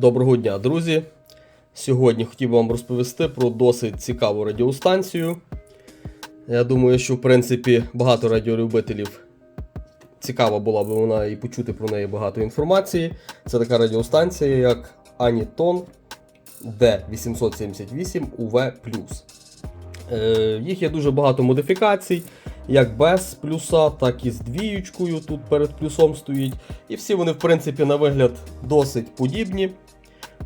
Доброго дня, друзі! Сьогодні хотів вам розповісти про досить цікаву радіостанцію. Я думаю, що в принципі багато радіолюбителів цікаво була б вона і почути про неї багато інформації. Це така радіостанція, як Aniton D878 UV. Е, їх є дуже багато модифікацій, як без плюса, так і з двіючкою. Тут перед плюсом стоїть. І всі вони, в принципі, на вигляд досить подібні.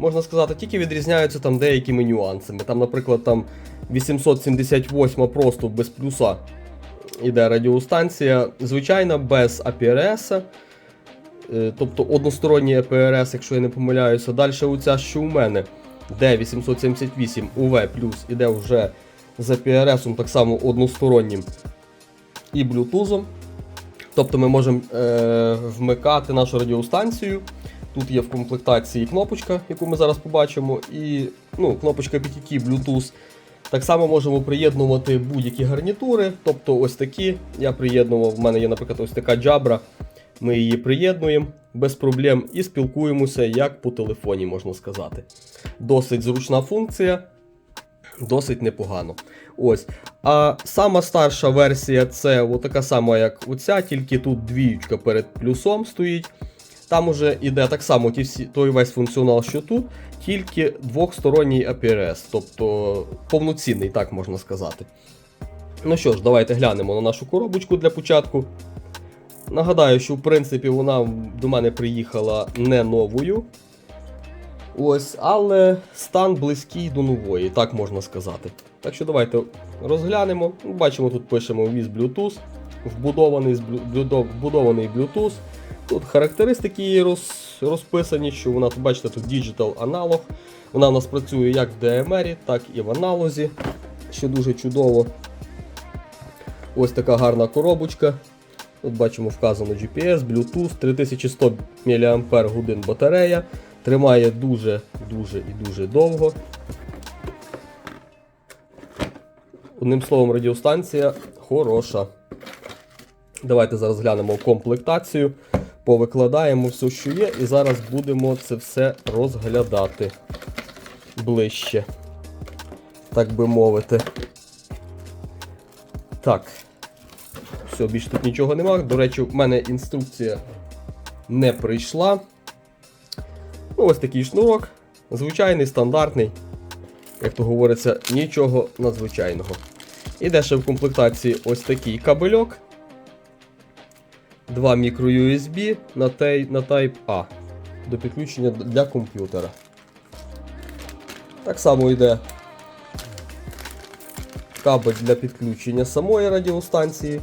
Можна сказати, тільки відрізняються там деякими нюансами. Там, наприклад, там 878 просто без плюса іде радіостанція, звичайна, без APRS. Е, Тобто односторонній APRS, якщо я не помиляюся. Далі оця, що у мене, D878 UV іде вже з APRS так само одностороннім і Bluetooth. Тобто ми можемо е, вмикати нашу радіостанцію. Тут є в комплектації кнопочка, яку ми зараз побачимо, і ну, кнопочка PTT Bluetooth. Так само можемо приєднувати будь-які гарнітури. Тобто ось такі. Я приєднував, в мене є, наприклад, ось така джабра. Ми її приєднуємо без проблем і спілкуємося як по телефоні, можна сказати. Досить зручна функція, досить непогано. Ось. А сама старша версія це така сама, як оця, тільки тут двіючка перед плюсом стоїть. Там уже йде так само ті всі, той весь функціонал, що тут, тільки двохсторонній APRS, тобто повноцінний, так можна сказати. Ну що ж, давайте глянемо на нашу коробочку для початку. Нагадаю, що в принципі вона до мене приїхала не новою. Ось, але стан близький до нової, так можна сказати. Так що давайте розглянемо. Бачимо, тут пишемо віз Bluetooth, вбудований, вбудований Bluetooth. Тут характеристики її роз, розписані, що вона, бачите, тут Digital аналог. Вона у нас працює як в DMR, так і в аналозі, що дуже чудово. Ось така гарна коробочка. Тут бачимо вказано GPS, Bluetooth, 3100 мАч батарея. Тримає дуже-дуже і дуже довго. Одним словом, радіостанція хороша. Давайте зараз глянемо комплектацію, повикладаємо все, що є, і зараз будемо це все розглядати ближче, так би мовити. Так. Все, більше тут нічого немає. До речі, в мене інструкція не прийшла. Ну, ось такий шнурок. Звичайний, стандартний. Як то говориться, нічого надзвичайного. Іде ще в комплектації ось такий кабельок. Два мікро USB на, на Type A до підключення для комп'ютера. Так само йде кабель для підключення самої радіостанції.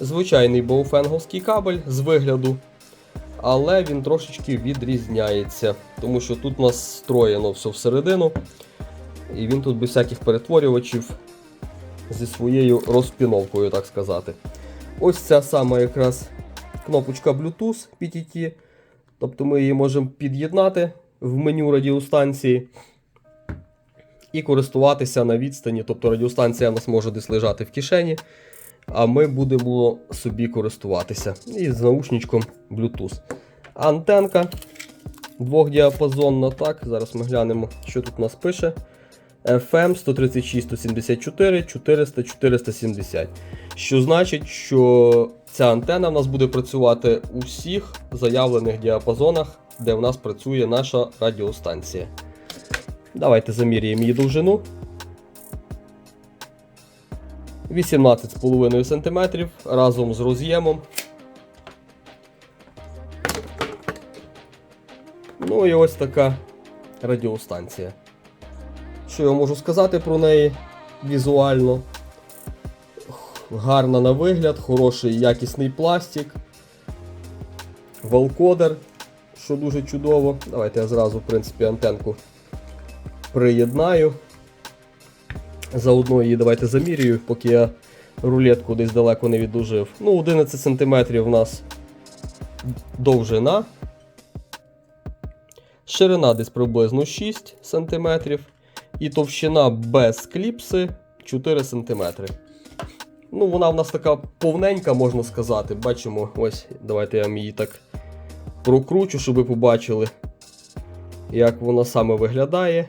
Звичайний боуфенговський кабель з вигляду, але він трошечки відрізняється, тому що тут у нас встроєно все всередину, і він тут без всяких перетворювачів зі своєю розпіновкою, так сказати. Ось ця сама якраз кнопочка Bluetooth PTT. Тобто ми її можемо під'єднати в меню радіостанції і користуватися на відстані. Тобто радіостанція у нас може десь лежати в кишені, а ми будемо собі користуватися. І з наушничком Bluetooth. Антенка двохдіапазонна. Так, зараз ми глянемо, що тут у нас пише. FM 136 174 400 470. Що значить, що ця антена в нас буде працювати у всіх заявлених діапазонах, де в нас працює наша радіостанція. Давайте заміряємо її довжину. 18,5 см разом з роз'ємом. Ну і ось така радіостанція. Що я можу сказати про неї візуально? Гарна на вигляд, хороший якісний пластик, валкодер, що дуже чудово. Давайте я зразу, в принципі, антенку приєднаю. Заодно її давайте замірюю, поки я рулетку десь далеко не відложив. Ну, 11 см у нас довжина. Ширина десь приблизно 6 см. І товщина без кліпси 4 см. Ну, вона в нас така повненька, можна сказати. Бачимо, ось, давайте я вам її так прокручу, щоб ви побачили. як вона саме виглядає.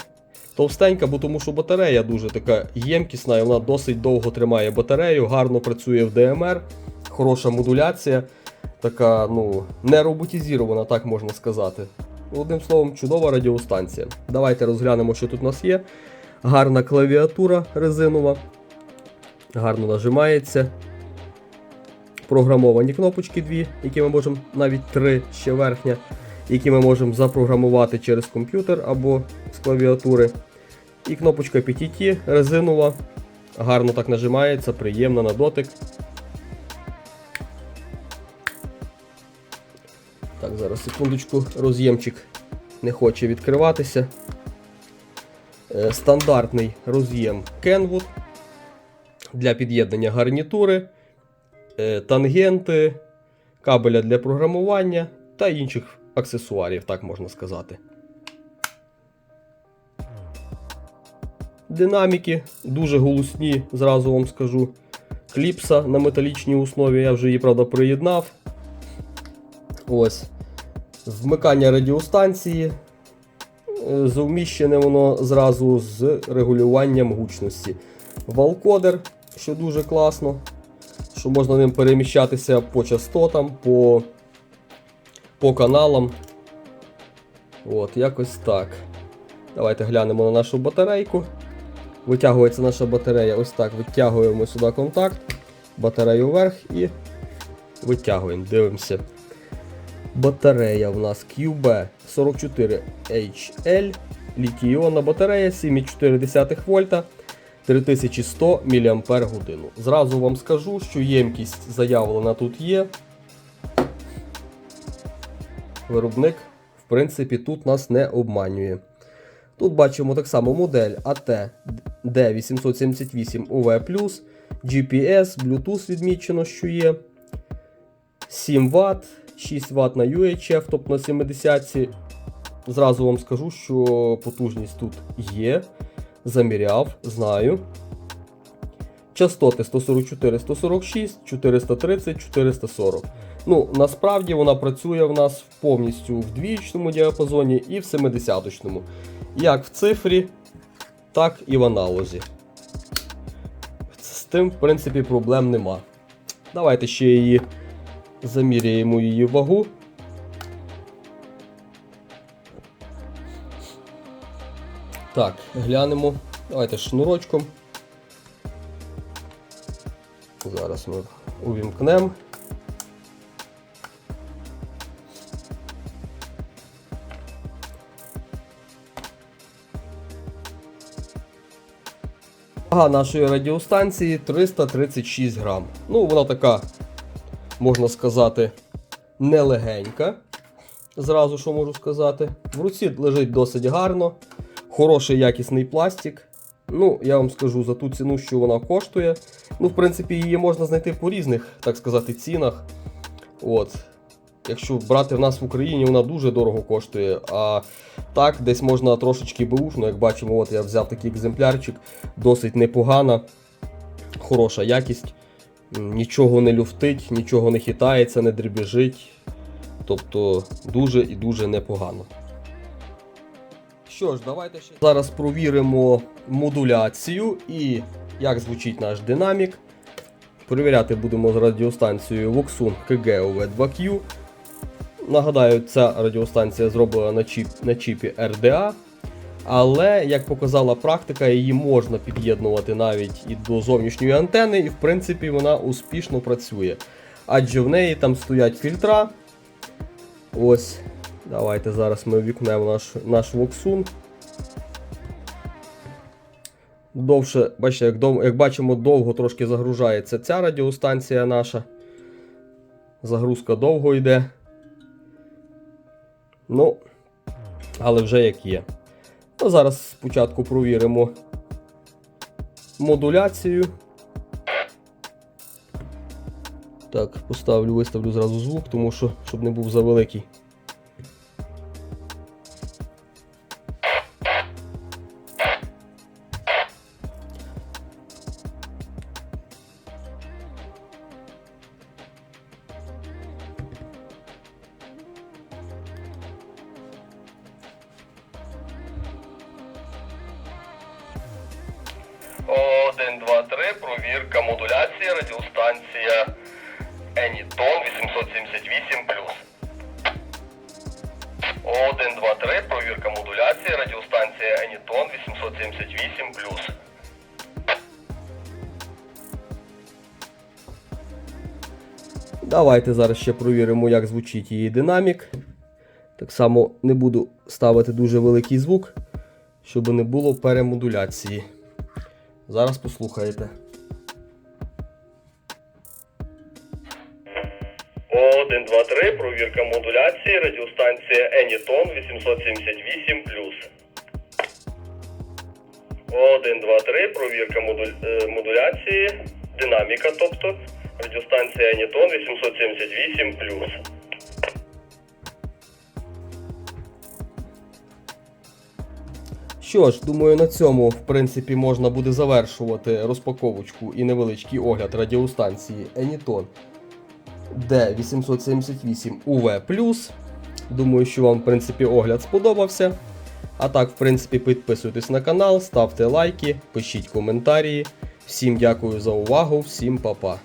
Товстенька, бо тому що батарея дуже така ємкісна, і вона досить довго тримає батарею, гарно працює в ДМР, хороша модуляція, така, ну, не роботизірована, так можна сказати. Одним словом, чудова радіостанція. Давайте розглянемо, що тут у нас є. Гарна клавіатура резинова, гарно нажимається. Програмовані кнопочки дві, які ми можемо, навіть три ще верхня, які ми можемо запрограмувати через комп'ютер або з клавіатури. І кнопочка PTT резинова, гарно так нажимається, приємна на дотик. Зараз секундочку, роз'ємчик не хоче відкриватися. Е, Стандартний роз'єм Kenwood для під'єднання гарнітури, е, тангенти, кабеля для програмування та інших аксесуарів, так можна сказати. Динаміки дуже голосні, зразу вам скажу. Кліпса на металічній основі, я вже її, правда, приєднав. Ось. Вмикання радіостанції. Е, Зуміщене воно зразу з регулюванням гучності. Валкодер, що дуже класно, що можна ним переміщатися по частотам, по, по каналам. От, якось так. Давайте глянемо на нашу батарейку. Витягується наша батарея. Ось так. Витягуємо сюди контакт, батарею вверх і витягуємо. Дивимося. Батарея у нас QB44HL. Літій-іонна батарея 7,4 вольта. 3100 мАч. Зразу вам скажу, що ємкість заявлена тут є. Виробник, в принципі, тут нас не обманює. Тут бачимо так само модель AT D878 UV+, GPS, Bluetooth відмічено, що є. 7 Вт, 6 Вт на UHF, тобто на 70 Зразу вам скажу, що потужність тут є. Заміряв, знаю. Частоти 144, 146, 430, 440. Ну, насправді вона працює в нас повністю в двічному діапазоні і в 70-чному. Як в цифрі, так і в аналозі. З тим, в принципі, проблем нема. Давайте ще її заміряємо її вагу. Так, глянемо. Давайте шнурочком. Зараз ми увімкнемо. Вага нашої радіостанції 336 грам. Ну, вона така, можна сказати, нелегенька. Зразу що можу сказати. В руці лежить досить гарно. Хороший якісний пластик. Ну, я вам скажу за ту ціну, що вона коштує. Ну, в принципі, її можна знайти по різних, так сказати, цінах. От. Якщо брати в нас в Україні, вона дуже дорого коштує. А так, десь можна трошечки беушно, як бачимо, от я взяв такий екземплярчик, досить непогана, хороша якість. Нічого не люфтить, нічого не хитається, не дребіжить. Тобто дуже і дуже непогано. Що ж, давайте ще зараз провіримо модуляцію і як звучить наш динамік. Перевіряти будемо з радіостанцією Voxun KG OV2Q. Нагадаю, ця радіостанція зроблена на, чіп, на чіпі RDA. Але, як показала практика, її можна під'єднувати навіть і до зовнішньої антени, і в принципі вона успішно працює. Адже в неї там стоять фільтра. Ось, давайте зараз ми вікнемо наш, наш Voxun. Довше, бачите, як, дов, як бачимо, довго трошки загружається ця радіостанція наша. Загрузка довго йде. Ну, але вже як є. Ну, зараз спочатку провіримо модуляцію. Так, поставлю, виставлю зразу звук, тому що щоб не був завеликий. 1, 2, 3, провірка модуляції, радіостанція Anyton 878 1, 2, 3, провірка модуляції, радіостанція Anyton 878 Давайте зараз ще провіримо, як звучить її динамік. Так само не буду ставити дуже великий звук, щоб не було перемодуляції. Зараз послухаєте. Один, два, три. Провірка модуляції. Радіостанція Anyton 878 Один, два, три. Провірка модуль... е, модуляції. Динаміка, тобто. Радіостанція Anyton 878 Що ж, думаю, на цьому, в принципі, можна буде завершувати розпаковочку і невеличкий огляд радіостанції Anyton D878 UV+. Думаю, що вам, в принципі, огляд сподобався. А так, в принципі, підписуйтесь на канал, ставте лайки, пишіть коментарі. Всім дякую за увагу, всім па-па.